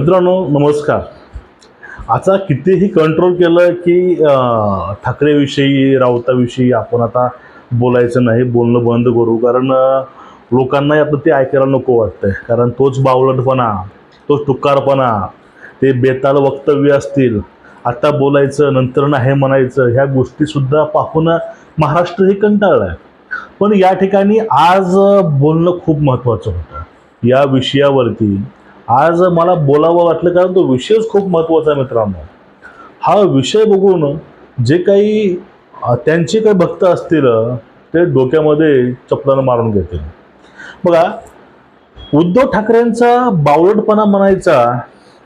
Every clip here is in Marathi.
मित्रांनो नमस्कार. आता कितीही कंट्रोल केलं की ठाकरेविषयी राऊताविषयी आपण आता बोलायचं नाही बोलणं बंद करू. कारण लोकांना लोकांनाही आता ते ऐकायला नको वाटतंय. कारण तोच बावलटपणा तोच टुकारपणा ते बेताल वक्तव्य असतील. आता बोलायचं नंतर नाही म्हणायचं ह्या गोष्टीसुद्धा पाहून महाराष्ट्र हे कंटाळलाय. पण या ठिकाणी आज बोलणं खूप महत्त्वाचं होतं. या विषयावरती आज मला बोलावं वाटलं कारण तो विषयच खूप महत्त्वाचा आहे मित्रांनो. हा विषय बघून जे काही त्यांचे काही भक्त असतील ते डोक्यामध्ये चपलानं मारून घेतील. बघा उद्धव ठाकरेंचा बावलटपणा म्हणायचा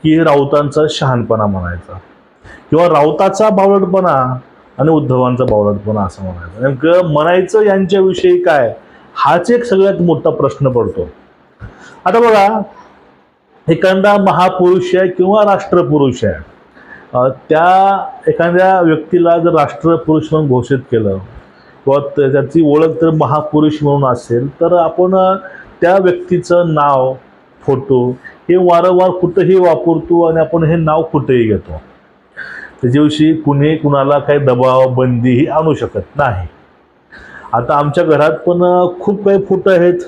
की राऊतांचा शहाणपणा म्हणायचा. किंवा राऊताचा बावलटपणा आणि उद्धवांचा बावलटपणा असं म्हणायचं. नेमकं म्हणायचं यांच्याविषयी काय हाच एक सगळ्यात मोठा प्रश्न पडतो. आता बघा एखादा महापुरुष आहे किंवा राष्ट्रपुरुष आहे. त्या एखाद्या व्यक्तीला जर राष्ट्रपुरुष म्हणून घोषित केलं किंवा त्याची ओळख जर महापुरुष म्हणून असेल तर आपण त्या व्यक्तीचं नाव फोटो हे वारंवार कुठंही वापरतो आणि आपण हे नाव कुठेही घेतो. त्याच्याविषयी कुणी कुणाला काही दबाव बंदीही आणू शकत नाही. आता आमच्या घरात पण खूप काही फोटो आहेत.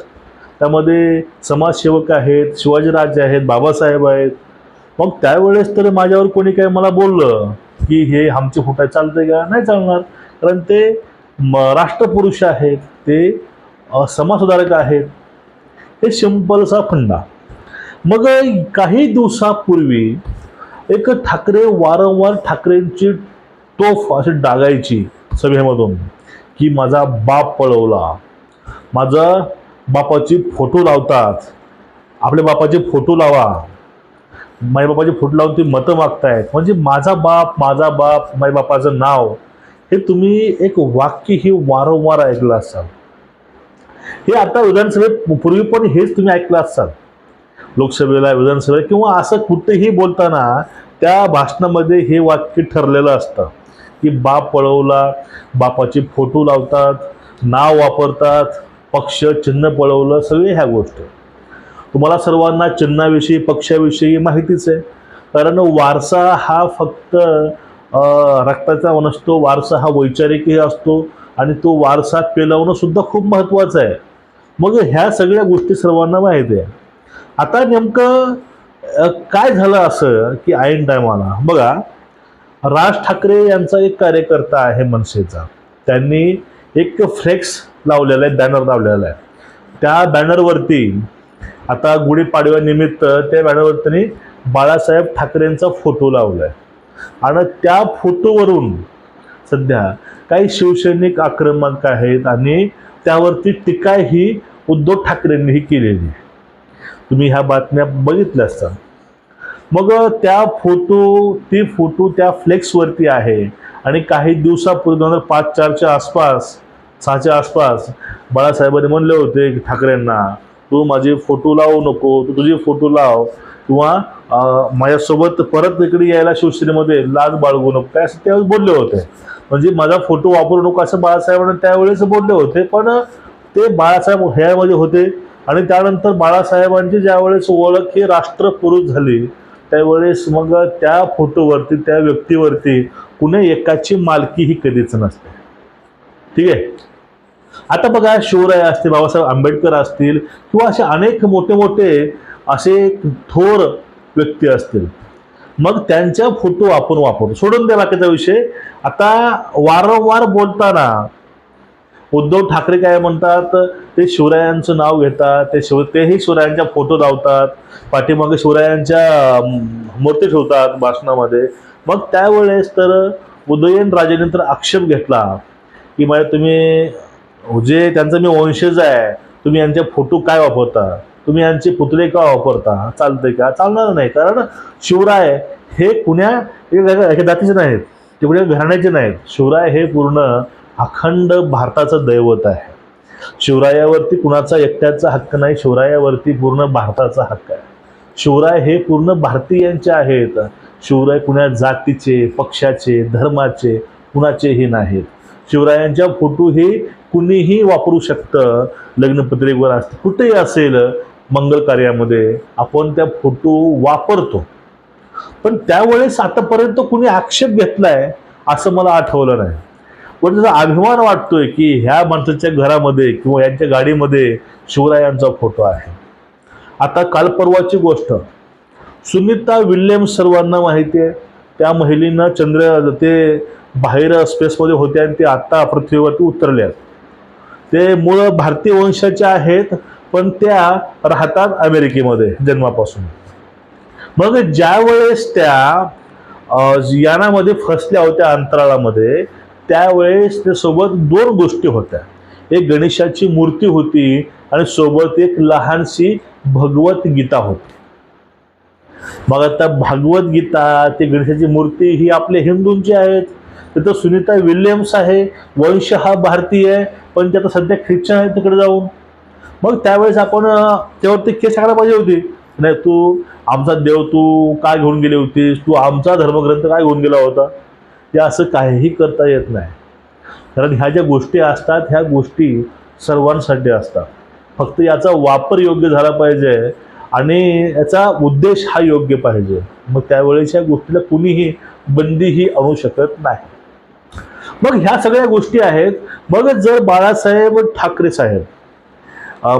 त्यामध्ये समाजसेवक आहेत शिवाजीराजे आहेत बाबासाहेब आहेत. मग त्यावेळेस तर माझ्यावर कोणी काही मला बोललं की हे आमचे फोटो चालते का? नाही चालणार. कारण ते म राष्ट्रपुरुष आहेत ते समाजसुधारक आहेत. हे सिंपलसा फंडा. मग काही दिवसापूर्वी एक ठाकरे वारंवार ठाकरेंची तोफ अशी डागायची सभेमधून की माझा बाप पळवला. माझा बापाचे फोटो लावतात. आपल्या बापाचे फोटो लावा. माझ्या बापाचे फोटो लावून ते मतं मागतायत. म्हणजे माझा बाप माझा बाप माझ्या बापाचं नाव हे तुम्ही एक वाक्य हे वारंवार ऐकलं असाल. हे आता विधानसभेत पूर्वी पण हेच तुम्ही ऐकलं असाल. लोकसभेला विधानसभेला किंवा असं कुठेही बोलताना त्या भाषणामध्ये हे वाक्य ठरलेलं असतं. की बाप पळवला बापाचे फोटो लावतात नाव वापरतात पक्ष चिन्ह पळवलं सगळे ह्या गोष्टी. तुम्हाला सर्वांना चिन्हाविषयी पक्षाविषयी माहितीच आहे. कारण वारसा हा फक्त रक्ताचा नसतो वारसा हा वैचारिकही असतो आणि तो वारसा पेलवणं सुद्धा खूप महत्त्वाचं आहे. मग ह्या सगळ्या गोष्टी सर्वांना माहिती आहे. आता नेमकं काय झालं असं की ऐन टायमाला? बघा राज ठाकरे यांचा एक कार्यकर्ता आहे मनसेचा. त्यांनी एक फ्लेक्स लावलेला आहे बॅनर लावलेला आहे. त्या बॅनरवरती आता गुढीपाडव्यानिमित्त त्या बॅनरवर त्यांनी बाळासाहेब ठाकरेंचा फोटो लावला आहे आणि त्या फोटोवरून सध्या काही शिवसैनिक आक्रमक आहेत आणि त्यावरती टीका ही उद्धव ठाकरेंनीही केलेली तुम्ही ह्या बातम्या बघितल्या असतात मग त्या फोटो ती फोटो त्या फ्लेक्सवरती आहे आणि काही दिवसापूर्वी दोन हजार पाच चारच्या आसपास सहाच्या आसपास बाळासाहेबांनी म्हणले होते की ठाकरेंना तू माझे फोटो लावू नको तू तुझे फोटो लाव किंवा माझ्यासोबत परत इकडे यायला शिवसेनेमध्ये लाज बाळगू नको. काय असं त्यावेळेस बोलले होते. म्हणजे माझा फोटो वापरू नको असं बाळासाहेबांना त्यावेळेस बोलले होते. पण ते बाळासाहेब ह्यामध्ये होते आणि त्यानंतर बाळासाहेबांची ज्यावेळेस ओळख ही राष्ट्रपुरुष झाली त्यावेळेस मग त्या फोटोवरती त्या व्यक्तीवरती कुणी एकाची मालकी ही कधीच नसते. ठीक आहे? आता बघा शिवराय असतील बाबासाहेब आंबेडकर असतील किंवा असे अनेक मोठे मोठे असे थोर व्यक्ती असतील. मग त्यांच्या फोटो आपण वापरतो. सोडून द्या बाकीचा विषय. आता वारंवार बोलताना उद्धव ठाकरे काय म्हणतात? ते शिवरायांचं नाव घेतात ते शिव तेही शिवरायांच्या फोटो लावतात पाठीमागे शिवरायांच्या मूर्ती ठेवतात भाषणामध्ये. मग त्यावेळेस तर उदयनराजेने तर आक्षेप घेतला की मग तुम्ही जे त्यांचं मी वंशज आहे तुम्ही यांचे फोटो काय वापरता? तुम्ही यांचे पुतळे का वापरता? चालतंय का? चालणार नाही कारण शिवराय हे कुण्या जातीचे नाहीत. ते घराण्याचे नाहीत. शिवराय हे पूर्ण अखंड भारताचं दैवत आहे. शिवरायावरती कुणाचा एकट्याचा हक्क नाही शिवरायावरती पूर्ण भारताचा हक्क आहे. शिवराय हे पूर्ण भारतीयांचे आहेत. शिवराय कुण्या जातीचे पक्षाचे धर्माचे कुणाचेही नाहीत. शिवरायांच्या फोटो हे कुणीही वापरू शकतं. लग्नपत्रिकेवर असतं कुठेही असेल मंगल कार्यामध्ये आपण त्या फोटो वापरतो. पण त्यावेळेस आतापर्यंत कुणी आक्षेप घेतलाय असं मला आठवलं नाही. पण त्याचा अभिमान वाटतोय की ह्या माणसाच्या घरामध्ये किंवा यांच्या गाडीमध्ये शिवरायांचा फोटो आहे. आता काल परवाची गोष्ट. सुनीता विल्यम्स सर्वांना माहिती आहे. त्या महिलेनं चंद्र ते बाहेर स्पेसमध्ये होते आणि ते आत्ता पृथ्वीवरती उतरले आहेत. ते मूळ भारतीय वंशाचे आहेत पण त्या राहतात अमेरिकेमध्ये जन्मापासून. मग ज्या वेळेस त्या यानामध्ये फसल्या होत्या अंतराळामध्ये त्यावेळेस त्या सोबत दोन गोष्टी होत्या. एक गणेशाची मूर्ती होती आणि सोबत एक लहानशी भगवत गीता होती. मग आता भागवत गीता ती गणेशाची मूर्ती ही आपले हिंदूंची आहेत. तिथं सुनीता विल्यम्स आहे वंश हा भारतीय आहे. पण ते आता सध्या ख्रिश्चन आहे तिकडे जाऊन. मग त्यावेळेस आपण त्यावरती केस टाकायला पाहिजे होती. नाही तू आमचा देव तू काय घेऊन गेली होतीस? तू आमचा धर्मग्रंथ काय घेऊन गेला होता? ते असं काहीही करता येत नाही. कारण ह्या ज्या गोष्टी असतात ह्या गोष्टी सर्वांसाठी असतात. फक्त याचा वापर योग्य झाला पाहिजे आणि याचा उद्देश हा योग्य पाहिजे. मग त्यावेळेस या गोष्टीला कुणीही बंदीही आणू शकत नाही. मग ह्या सगळ्या गोष्टी आहेत. मग जर बाळासाहेब ठाकरे साहेब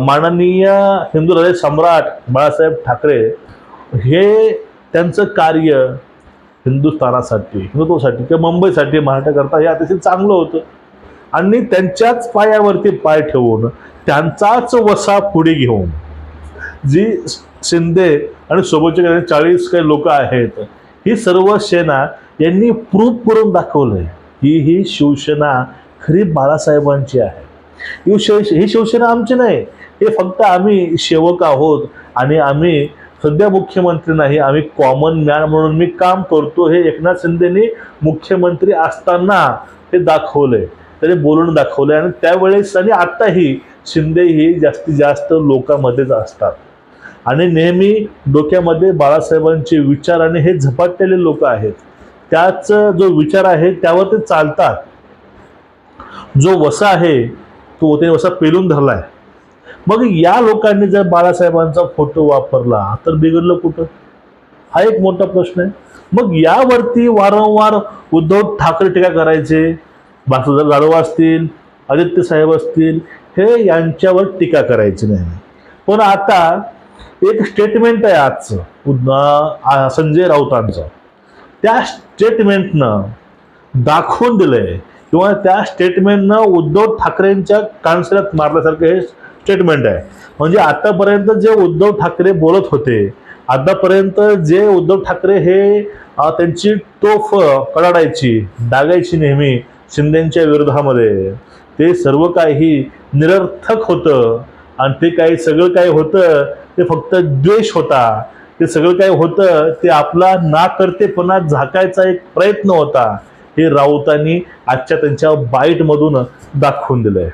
माननीय हिंदू हृदय सम्राट बाळासाहेब ठाकरे हे त्यांचं कार्य हिंदुस्थानासाठी हिंदुत्वासाठी किंवा मुंबईसाठी महाराष्ट्राकरता हे अतिशय चांगलं होतं. आणि त्यांच्याच पायावरती पाय ठेवून त्यांचाच वसा पुढे घेऊन जी शिंदे आणि सोबतचे काही चाळीस काही लोक आहेत ही सर्व सेना यांनी प्रूफ करून दाखवलंय. ही ही शिवसेना खरी बाळासाहेबांची आहे. ही शिव ही शिवसेना आमची नाही. हे फक्त आम्ही सेवक आहोत आणि आम्ही सध्या मुख्यमंत्री नाही. आम्ही कॉमन मॅन म्हणून मी काम करतो हे एकनाथ शिंदेनी मुख्यमंत्री असताना हे दाखवलंय. त्याने बोलून दाखवलंय आणि त्यावेळेस आणि आत्ताही शिंदे ही जास्तीत जास्त लोकांमध्येच असतात. आणि नेहमी डोक्यामध्ये बाळासाहेबांचे विचार आणि हे झपाटलेले लोक आहेत. त्याच जो विचार आहे त्यावर ते चालतात. जो वसा आहे तो त्याने वसा पेलून धरलाय. मग या लोकांनी जर बाळासाहेबांचा फोटो वापरला तर बिघडलं कुठं? हा एक मोठा प्रश्न आहे. मग यावरती वारंवार उद्धव ठाकरे टीका करायचे बासुदार जाधव असतील आदित्य साहेब असतील हे यांच्यावर टीका करायची नाही. पण आता एक स्टेटमेंट आहे आजचं संजय राऊतांचं. त्या स्टेटमेंटनं दाखवून दिलंय. किंवा त्या स्टेटमेंटनं उद्धव ठाकरेंच्या कानसऱ्यात मारल्यासारखं हे स्टेटमेंट आहे. म्हणजे आतापर्यंत जे उद्धव ठाकरे बोलत होते आतापर्यंत जे उद्धव ठाकरे हे त्यांची तोफ कडाडायची डागायची नेहमी शिंदेच्या विरोधामध्ये ते सर्व काही निरर्थक होतं. आणि ते काही सगळं काही होतं ते फक्त द्वेष होता. ते सगळं काही होतं ते आपला ना करतेपणा झाकायचा एक प्रयत्न होता. हे राऊतांनी आजच्या त्यांच्या बाईटमधून दाखवून दिलंय.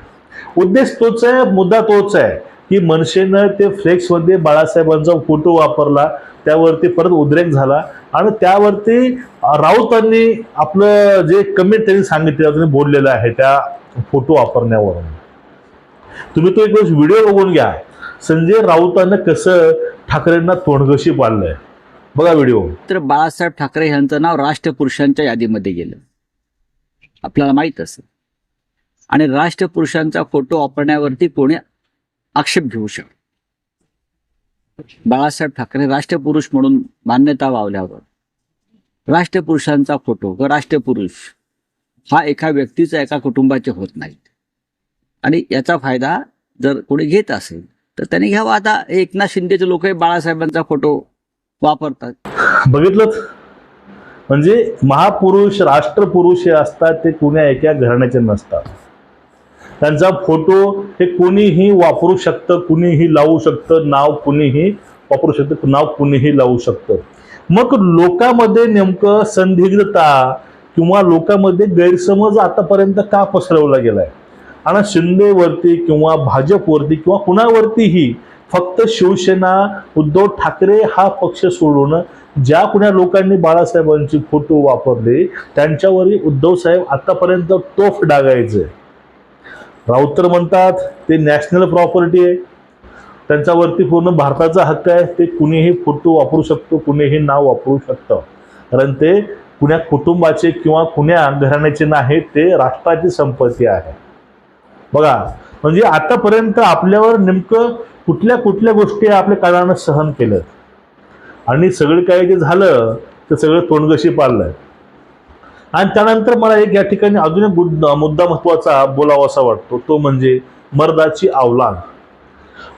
उद्देश तोच आहे मुद्दा तोच आहे की मनसेनं ते फ्लेक्समध्ये बाळासाहेबांचा फोटो वापरला त्यावरती परत उद्रेक झाला आणि त्यावरती राऊतांनी आपलं जे कमेंट त्यांनी सांगितलं त्यांनी बोललेलं आहे त्या फोटो वापरण्यावरून. तुम्ही तो एक वेळेस व्हिडिओ बघून घ्या. संजय राऊतांना कसं ठाकरेंना तोंडगशी पाडलंय. बघा व्हिडिओ. तर बाळासाहेब ठाकरे यांचं नाव राष्ट्रपुरुषांच्या यादीमध्ये गेलं. आपल्याला माहीत असेल. आणि राष्ट्रपुरुषांचा फोटो वापरण्यावरती कोणी आक्षेप घेऊ शकतो बाळासाहेब ठाकरे राष्ट्रपुरुष म्हणून मान्यता वावल्यावर राष्ट्रपुरुषांचा फोटो व राष्ट्रपुरुष हा एका व्यक्तीचा एका कुटुंबाचे होत नाहीत. आणि याचा फायदा जर कोणी घेत असेल तर त्यांनी घ्यावा. आता एकनाथ शिंदेचे लोक बाळासाहेबांचा फोटो वापरतात. बघितलं म्हणजे महापुरुष राष्ट्रपुरुष हे असतात ते कुण्या एका घराण्याचे नसतात. त्यांचा फोटो हे कुणीही वापरू शकतं कुणीही लावू शकतं नाव कुणीही वापरू शकतं नाव कुणीही लावू शकतं. मग लोकांमध्ये नेमकं संदिग्धता किंवा लोकांमध्ये गैरसमज आतापर्यंत का पसरवला गेलाय? आणि शिंदेवरती किंवा भाजपवरती किंवा कुणावरतीही फक्त शिवसेना उद्धव ठाकरे हा पक्ष सोडून ज्या कुण्या लोकांनी बाळासाहेबांचे फोटो वापरले त्यांच्यावरही उद्धव साहेब आतापर्यंत तोफ डागायचे. राऊत तर म्हणतात ते नॅशनल प्रॉपर्टी आहे. त्यांच्यावरती पूर्ण भारताचा हक्क आहे. ते कुणीही फोटो वापरू शकतो कुणीही नाव वापरू शकतं. कारण ते कुण्या कुटुंबाचे किंवा कुण्या घराण्याचे नाही ते राष्ट्राची संपत्ती आहे. बघा म्हणजे आतापर्यंत आपल्यावर नेमकं कुठल्या कुठल्या गोष्टी आपल्या काळानं सहन केल्यात? आणि सगळं काही जे झालं ते सगळं तोंडगशी पाललंय आणि त्यानंतर मला एक या ठिकाणी अजून एक मुद्दा मुद्दा महत्त्वाचा बोलावासा वाटतो तो म्हणजे मर्दाची अवलाद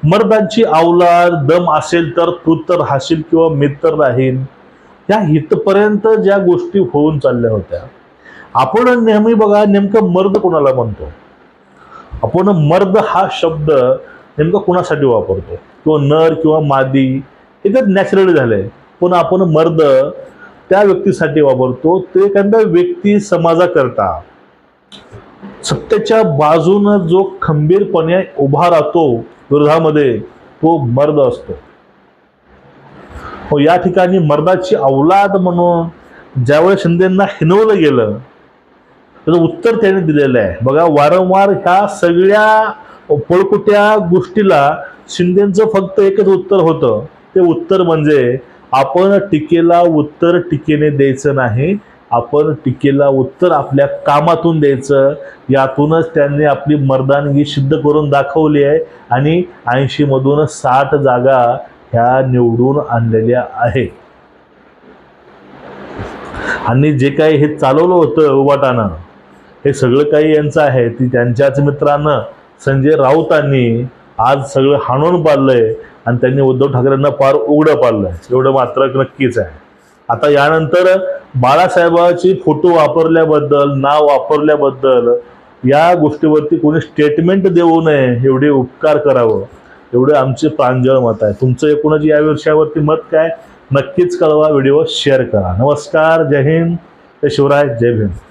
मर्दांची अवलाद दम असेल तर तू तर राहशील किंवा मित्र राहील या हितपर्यंत ज्या गोष्टी होऊन चालल्या होत्या आपण नेहमी बघा नेमकं मर्द कोणाला म्हणतो? आपण मर्द हा शब्द नेमका कुणासाठी वापरतो? किंवा नर किंवा मादी हे तर नॅचरली झालंय. पण आपण मर्द त्या व्यक्तीसाठी वापरतो ते एखाद्या व्यक्ती समाजाकरता. सत्याच्या बाजूनं जो खंबीरपणे उभा राहतो विरोधामध्ये तो मर्द असतो. हो या ठिकाणी मर्दाची अवलाद म्हणून ज्यावेळेस शिंदेंना हिनवलं गेलं त्याचं उत्तर त्याने दिलेलं आहे. बघा वारंवार ह्या सगळ्या पळकुट्या गोष्टीला शिंदेचं फक्त एकच उत्तर होतं. ते उत्तर म्हणजे आपण टीकेला उत्तर टीकेने द्यायचं नाही आपण टीकेला उत्तर आपल्या कामातून द्यायचं. यातूनच त्यांनी आपली मर्दानगी सिद्ध करून दाखवली आहे आणि ऐंशी मधून साठ जागा ह्या निवडून आणलेल्या आहे. आणि जे काही हे चालवलं होतं उबाटानं हे सगळं काही यांचं आहे. ती त्यांच्याच मित्रानं संजय राऊतांनी आज सगळं हाणून पाडलंय आणि त्यांनी उद्धव ठाकरेंना फार उघडं पाडलंय. एवढं मात्र नक्कीच आहे. आता यानंतर बाळासाहेबाची फोटो वापरल्याबद्दल नाव वापरल्याबद्दल या गोष्टीवरती कोणी स्टेटमेंट देऊ नये एवढे उपकार करावं. एवढे आमचे प्रांजळ मत आहे. तुमचं एकूणच या विषयावरती मत काय? नक्कीच कळवा व्हिडिओ शेअर करा. नमस्कार. जय हिंद. जय शिवराय. जय भीम.